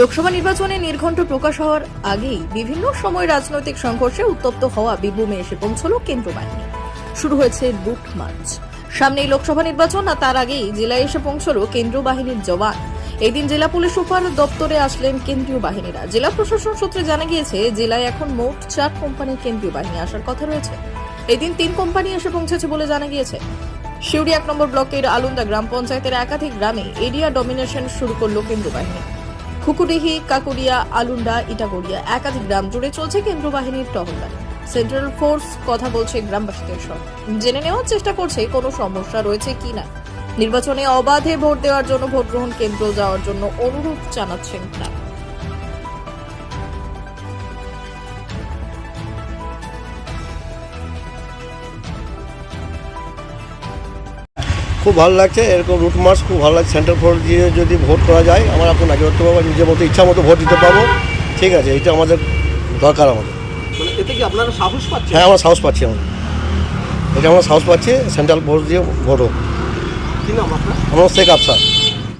লোকসভা নির্বাচনে নির্ঘণ্ট প্রকাশ হওয়ার আগেই বিভিন্ন সময় রাজনৈতিক সংঘর্ষে উত্তপ্ত হওয়া বীরভূমে এসে পৌঁছল কেন্দ্র বাহিনী। শুরু হয়েছে লুট মার্চ। সামনেই লোকসভা নির্বাচন আর তার আগেই জেলায় এসে পৌঁছল কেন্দ্রীয় বাহিনীর জওয়ান। এদিন জেলা পুলিশ সুপার দপ্তরে আসলেন কেন্দ্রীয় বাহিনীরা। জেলা প্রশাসন সূত্রে জানা গিয়েছে, জেলায় এখন মোট চার কোম্পানির কেন্দ্রীয় বাহিনী আসার কথা রয়েছে। এদিন তিন কোম্পানি এসে পৌঁছেছে বলে জানা গিয়েছে। শিউরি এক নম্বর ব্লকের আলুন্দা গ্রাম পঞ্চায়েতের একাধিক গ্রামে এরিয়া ডমিনেশন শুরু করল কেন্দ্র বাহিনী। খুকুডিহি কাকুরিয়া, আলুন্ডা, ইটাগড়িয়া একাধিক গ্রাম জুড়ে চলছে কেন্দ্র বাহিনীর টহলদারি। সেন্ট্রাল ফোর্স কথা বলছে গ্রামবাসীদের সঙ্গে জেনে নেওয়ার চেষ্টা করছে কোনো সমস্যা রয়েছে কি না। নির্বাচনে অবাধে ভোট দেওয়ার জন্য ভোট গ্রহণ কেন্দ্র যাওয়ার জন্য অনুরোধ জানাচ্ছেন তারা। খুব ভালো লাগছে এরকম রুট মার্চ খুব ভালো লাগছে সেন্ট্রাল ফোর দিয়ে যদি ভোট করা যায় আমরা এখন আগে করতে পারব নিজের মতো ইচ্ছা মতো ভোট দিতে পারব। ঠিক আছে এটা আমাদের দরকার আমাদের। মানে এতে কি আপনারা সাহস পাচ্ছেন? হ্যাঁ আমরা সাহস পাচ্ছি আমরা এটা আমরা সাহস পাচ্ছি সেন্ট্রাল ভোট দিয়ে ভোট হোক। আমরা শেখ আফসার।